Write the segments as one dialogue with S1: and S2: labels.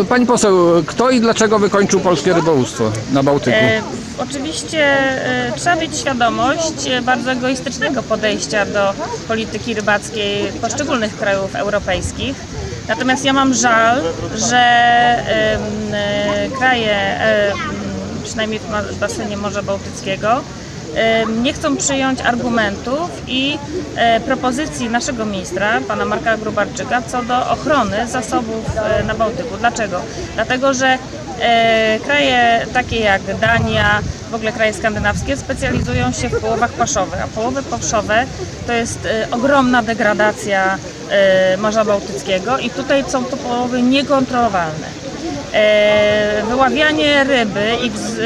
S1: E, Pani poseł, kto i dlaczego wykończył polskie rybołówstwo na Bałtyku?
S2: E, Oczywiście e, trzeba mieć świadomość e, bardzo egoistycznego podejścia do polityki rybackiej poszczególnych krajów europejskich. Natomiast ja mam żal, że e, kraje, e, przynajmniej w basenie Morza Bałtyckiego, nie chcą przyjąć argumentów i e, propozycji naszego ministra, pana Marka Grubarczyka, co do ochrony zasobów e, na Bałtyku. Dlaczego? Dlatego, że e, kraje takie jak Dania, w ogóle kraje skandynawskie specjalizują się w połowach paszowych, a połowy paszowe to jest ogromna degradacja Morza Bałtyckiego i tutaj są to połowy niekontrolowalne. E, wyławianie ryby i w,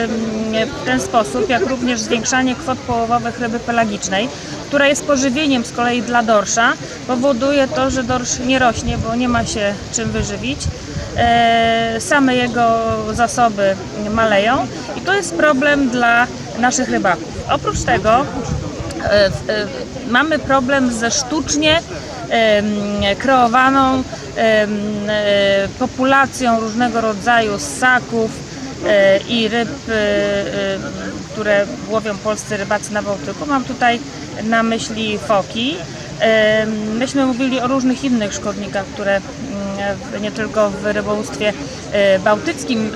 S2: ten sposób, jak również zwiększanie kwot połowowych ryby pelagicznej, która jest pożywieniem z kolei dla dorsza, powoduje to, że dorsz nie rośnie, bo nie ma się czym wyżywić. E, same jego zasoby maleją i to jest problem dla naszych rybaków. Oprócz tego e, mamy problem ze sztucznie kreowaną populacją różnego rodzaju ssaków e, i ryb, e, e, które łowią polscy rybacy na Bałtyku. Mam tutaj na myśli foki. Myśmy mówili o różnych innych szkodnikach, które mm, nie tylko w rybołówstwie e, bałtyckim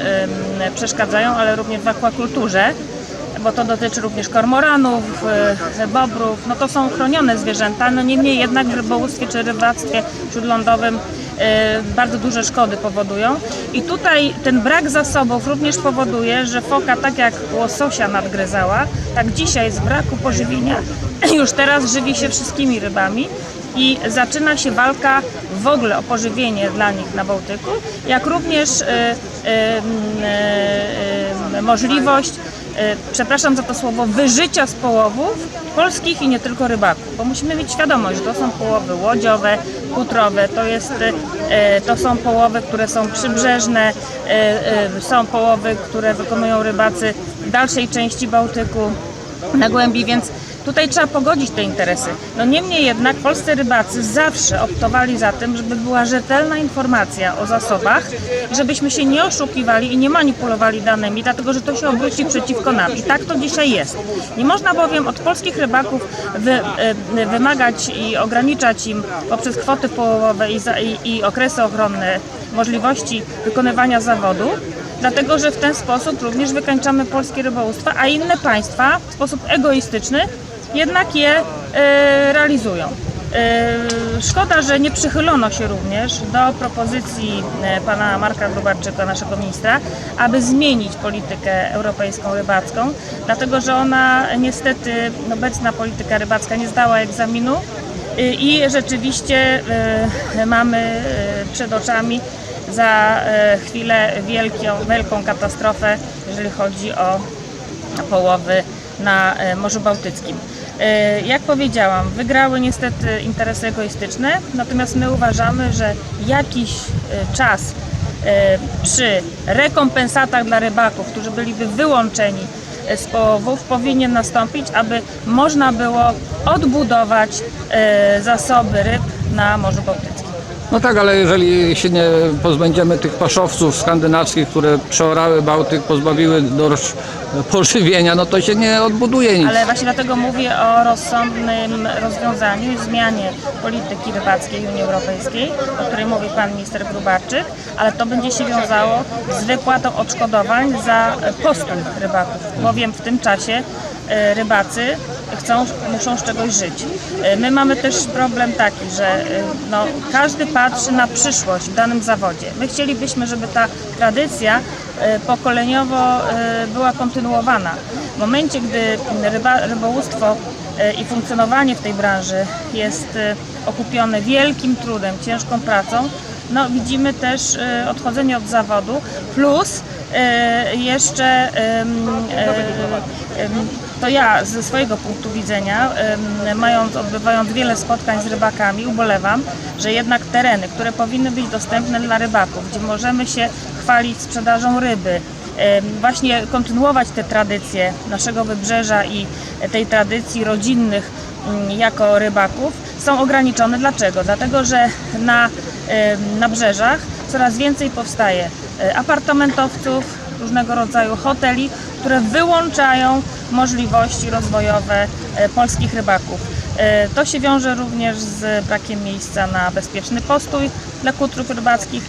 S2: przeszkadzają, ale również w akwakulturze bo to dotyczy również kormoranów, e, bobrów, no to są chronione zwierzęta, no niemniej jednak w rybołówstwie czy rybactwie śródlądowym e, bardzo duże szkody powodują. I tutaj ten brak zasobów również powoduje, że foka tak jak łososia nadgryzała, tak dzisiaj z braku pożywienia już teraz żywi się wszystkimi rybami i zaczyna się walka w ogóle o pożywienie dla nich na Bałtyku, jak również m, e, e, możliwość, przepraszam za to słowo, wyżycia z połowów polskich i nie tylko rybaków, bo musimy mieć świadomość, że to są połowy łodziowe, kutrowe, to, jest, e, to są połowy, które są przybrzeżne, są połowy, które wykonują rybacy w dalszej części Bałtyku, na głębi, więc tutaj trzeba pogodzić te interesy. No niemniej jednak polscy rybacy zawsze optowali za tym, żeby była rzetelna informacja o zasobach, żebyśmy się nie oszukiwali i nie manipulowali danymi, dlatego że to się obróci przeciwko nam. I tak to dzisiaj jest. Nie można bowiem od polskich rybaków wy, e, wymagać i ograniczać im poprzez kwoty połowowe i, za, i, i okresy ochronne możliwości wykonywania zawodu, dlatego że w ten sposób również wykańczamy polskie rybołówstwo, a inne państwa w sposób egoistyczny jednak je e, realizują. E, Szkoda, że nie przychylono się również do propozycji e, pana Marka Grubarczyka, naszego ministra, aby zmienić politykę europejską rybacką, dlatego że ona niestety, obecna polityka rybacka nie zdała egzaminu i rzeczywiście mamy przed oczami za chwilę wielką, wielką katastrofę, jeżeli chodzi o połowy na Morzu Bałtyckim. E, Jak powiedziałam, wygrały niestety interesy egoistyczne, natomiast my uważamy, że jakiś e, czas e, przy rekompensatach dla rybaków, którzy byliby wyłączeni z połowów, powinien nastąpić, aby można było odbudować zasoby ryb na Morzu Bałtyckim.
S1: No tak, ale jeżeli się nie pozbędziemy tych paszowców skandynawskich, które przeorały Bałtyk, pozbawiły dorsz pożywienia, no to się nie odbuduje nic.
S2: Ale właśnie dlatego mówię o rozsądnym rozwiązaniu i zmianie polityki rybackiej Unii Europejskiej, o której mówi pan minister Grubarczyk, ale to będzie się wiązało z wypłatą odszkodowań za postój rybaków, bowiem w tym czasie e, rybacy chcą, muszą z czegoś żyć. E, My mamy też problem taki, że e, no, każdy patrzy na przyszłość w danym zawodzie. My chcielibyśmy, żeby ta tradycja e, pokoleniowo była kontynuowana. W momencie, gdy ryba, rybołówstwo i funkcjonowanie w tej branży jest okupione wielkim trudem, ciężką pracą, no, widzimy też odchodzenie od zawodu, plus jeszcze to ja ze swojego punktu widzenia, mając, odbywając wiele spotkań z rybakami, ubolewam, że jednak tereny, które powinny być dostępne dla rybaków, gdzie możemy się chwalić sprzedażą ryby, właśnie kontynuować te tradycje naszego wybrzeża i tej tradycji rodzinnych mm, jako rybaków są ograniczone. Dlaczego? Dlatego, że na, em, na brzeżach coraz więcej powstaje e, apartamentowców, różnego rodzaju hoteli, które wyłączają możliwości rozwojowe e, polskich rybaków. E, To się wiąże również z brakiem miejsca na bezpieczny postój dla kutrów rybackich,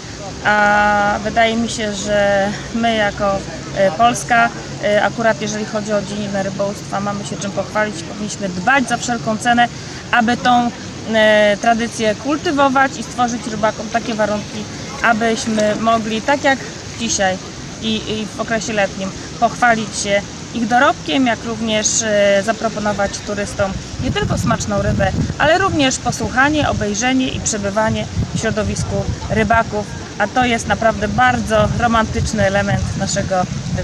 S2: a wydaje mi się, że my jako e, Polska, akurat jeżeli chodzi o dziedzinę rybołówstwa, mamy się czym pochwalić, powinniśmy dbać za wszelką cenę, aby tą tradycję kultywować i stworzyć rybakom takie warunki, abyśmy mogli, tak jak dzisiaj i, i w okresie letnim, pochwalić się ich dorobkiem, jak również e, zaproponować turystom nie tylko smaczną rybę, ale również posłuchanie, obejrzenie i przebywanie w środowisku rybaków, a to jest naprawdę bardzo romantyczny element naszego wybrzeża.